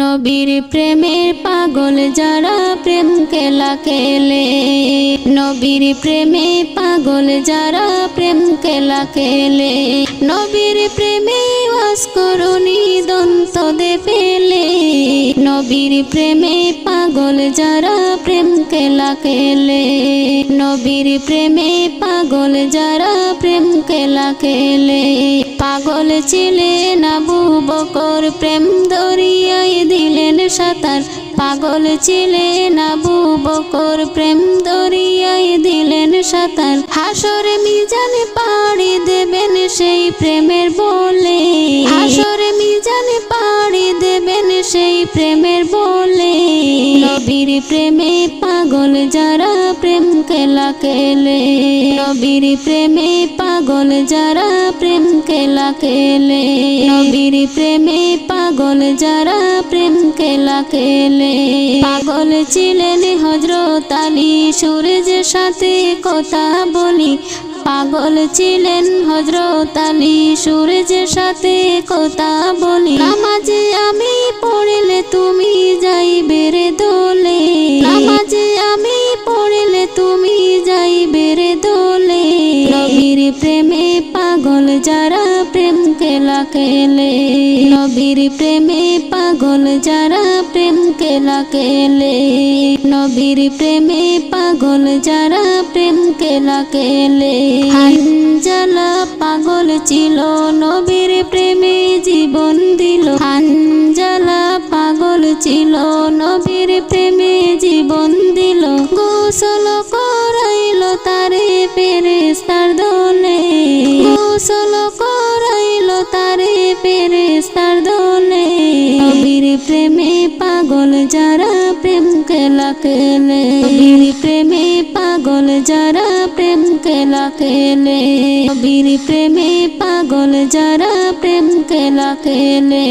নবীর প্রেমের পাগল যারা প্রেম কেলা কেলে নবীর প্রেমে পাগল যারা প্রেম কেলা কেলে নবীর প্রেমে বাস করুনি দন্ত দে ফেলে নবীর প্রেমে পাগল যারা প্রেম কেলা কেলে নবীর প্রেমে পাগল যারা প্রেম কেলা কেলে পাগল ছিলেন আবু বকর প্রেম দিলেন সাঁতার পাগল ছিলেন আবু বকর, প্রেম দরিয়ায় দিলেন সাতার। হাসরে মিজানে পাড়ি দেবেন সেই প্রেমের নবীর প্রেমে পাগল যারা প্রেম খেলা খেলে। নবীর প্রেমে পাগল যারা প্রেম খেলা খেলে। নবীর প্রেমে পাগল যারা প্রেম খেলা খেলে। পাগল ছিলেন হজরত আলী সূর্যের সাথে কথা বলি। পাগল ছিলেন হজরত আলী সূর্যের সাথে কথা বলি। নামাজে আমি পড়লে তুমি যারা প্রেম খেলা খেলে নবীর প্রেমে পাগল যারা প্রেম খেলা খেলে নবীর প্রেমে পাগল যারা প্রেম খেলা খেলে হানজালা পাগল ছিল, নবীর প্রেমে জীবন দিল। হানজালা পাগল ছিল, নবীর প্রেমে জীবন দিল। গোসল করাইল তারে পেরেস্তার দোলে প্রেমে পাগল যারা প্রেম কেলা কেলে বীর প্রেমে পাগল যারা প্রেম কেলা কেলে বীর প্রেমে পাগল যারা প্রেম কেলা খেলে